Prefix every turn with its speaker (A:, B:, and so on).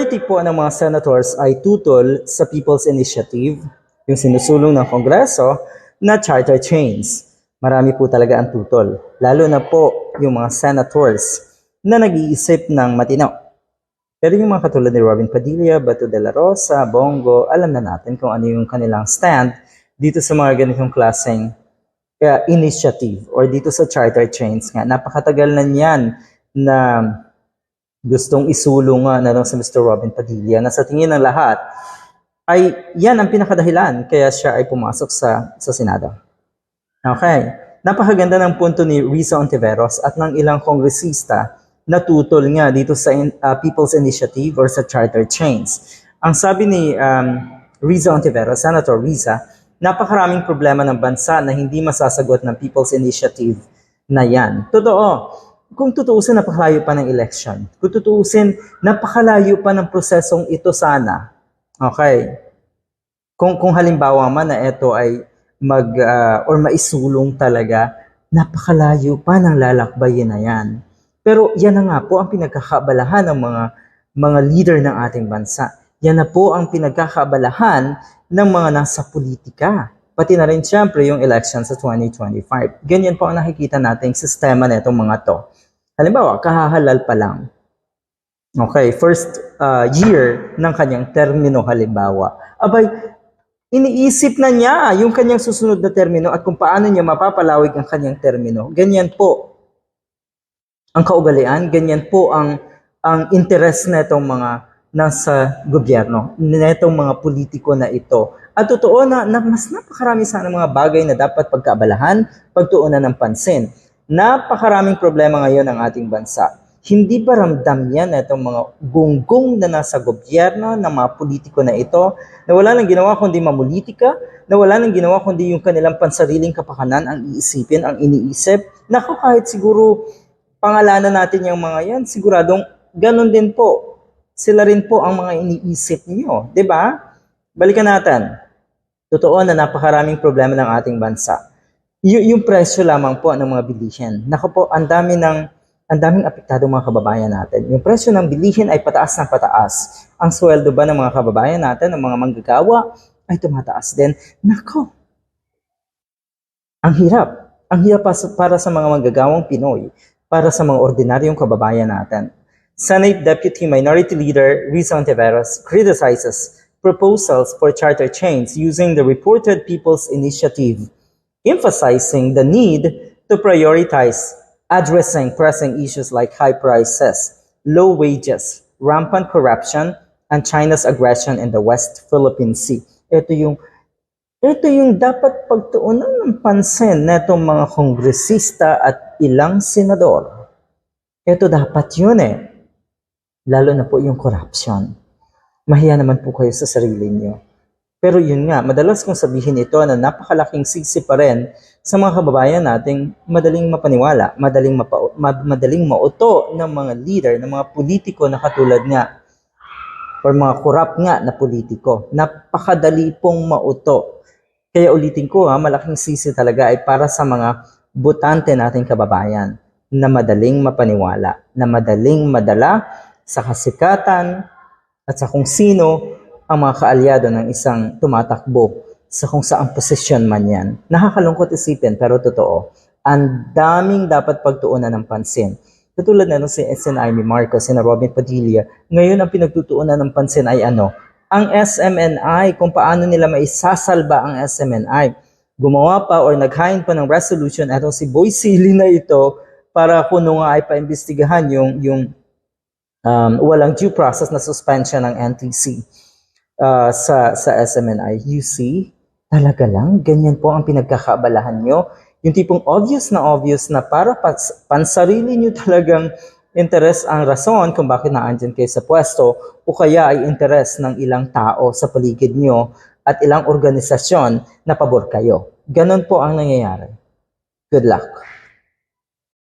A: Majority po ng mga senators ay tutol sa People's Initiative, yung sinusulong ng Kongreso, na charter change. Marami po talaga ang tutol, lalo na po yung mga senators na nag-iisip ng matino. Pero yung mga katulad ni Robin Padilla, Bato de la Rosa, Bongo, alam na natin kung ano yung kanilang stand dito sa mga ganitong klaseng uh, initiative or dito sa charter chains nga. Napakatagal na niyan na gustong isulong nga na lang sa Mr. Robin Padilla na sa tingin ng lahat ay yan ang pinakadahilan kaya siya ay pumasok sa, sa Senado. Okay. Napakaganda ng punto ni Risa Ontiveros at ng ilang kongresista na tutol nga dito sa uh, People's Initiative or sa charter chains. Ang sabi ni um, Riza Ontiveros, Senator Riza, napakaraming problema ng bansa na hindi masasagot ng People's Initiative na yan. Totoo, kung tutuusin, napakalayo pa ng election. Kung tutuusin, napakalayo pa ng prosesong ito sana. Okay. Kung, kung halimbawa man na ito ay mag, uh, or maisulong talaga, napakalayo pa ng lalakbayin na yan. Pero yan na nga po ang pinagkakabalahan ng mga, mga leader ng ating bansa. Yan na po ang pinagkakabalahan ng mga nasa politika. Pati na rin siyempre yung election sa 2025. Ganyan po ang nakikita nating sistema na itong mga to. Halimbawa, kahahalal pa lang. Okay, first uh, year ng kanyang termino halimbawa. Abay, iniisip na niya yung kanyang susunod na termino at kung paano niya mapapalawig ang kanyang termino. Ganyan po ang kaugalian, ganyan po ang ang interes na itong mga nasa gobyerno, netong mga politiko na ito. At totoo na, na mas napakarami sana mga bagay na dapat pagkaabalahan, pagtuunan ng pansin. Napakaraming problema ngayon ng ating bansa. Hindi ba ramdam yan na itong mga gunggong na nasa gobyerno, ng mga politiko na ito, na wala nang ginawa kundi mamulitika, na wala nang ginawa kundi yung kanilang pansariling kapakanan ang iisipin, ang iniisip. Naku, kahit siguro pangalanan natin yung mga yan, siguradong ganun din po. Sila rin po ang mga iniisip niyo, 'di ba? Balikan natin. Totoo na napakaraming problema ng ating bansa y- yung presyo lamang po ng mga bilihin. Nako po, ang dami ng ang daming apektado mga kababayan natin. Yung presyo ng bilihin ay pataas ng pataas. Ang sweldo ba ng mga kababayan natin, ng mga manggagawa, ay tumataas din. Nako, ang hirap. Ang hirap para sa mga manggagawang Pinoy, para sa mga ordinaryong kababayan natin. Senate Deputy Minority Leader Rizzo Ontiveros criticizes proposals for charter chains using the reported People's Initiative emphasizing the need to prioritize addressing pressing issues like high prices, low wages, rampant corruption, and China's aggression in the West Philippine Sea. Ito yung ito yung dapat pagtuunan ng pansin netong mga kongresista at ilang senador. Ito dapat yun eh. Lalo na po yung corruption. Mahiya naman po kayo sa sarili niyo. Pero yun nga, madalas kong sabihin ito na napakalaking sisi pa rin sa mga kababayan nating madaling mapaniwala, madaling, mapa, madaling mauto ng mga leader, ng mga politiko na katulad nga or mga kurap nga na politiko. Napakadali pong mauto. Kaya ulitin ko ha, malaking sisi talaga ay para sa mga butante nating kababayan na madaling mapaniwala, na madaling madala sa kasikatan at sa kung sino ang mga kaalyado ng isang tumatakbo sa kung saang posisyon man yan. Nakakalungkot isipin pero totoo. Ang daming dapat pagtuunan ng pansin. Katulad na nung si SNI ni Marcos, si Robin Padilla, ngayon ang pinagtutuunan ng pansin ay ano? Ang SMNI, kung paano nila maisasalba ang SMNI. Gumawa pa or naghain pa ng resolution atong si Boy Silly na ito para kuno nga ay paimbestigahan yung, yung um, walang due process na suspension ng NTC uh, sa, sa SMNI, you see, talaga lang, ganyan po ang pinagkakabalahan nyo. Yung tipong obvious na obvious na para pansarili nyo talagang interes ang rason kung bakit naandyan kayo sa pwesto o kaya ay interes ng ilang tao sa paligid nyo at ilang organisasyon na pabor kayo. Ganon po ang nangyayari. Good luck.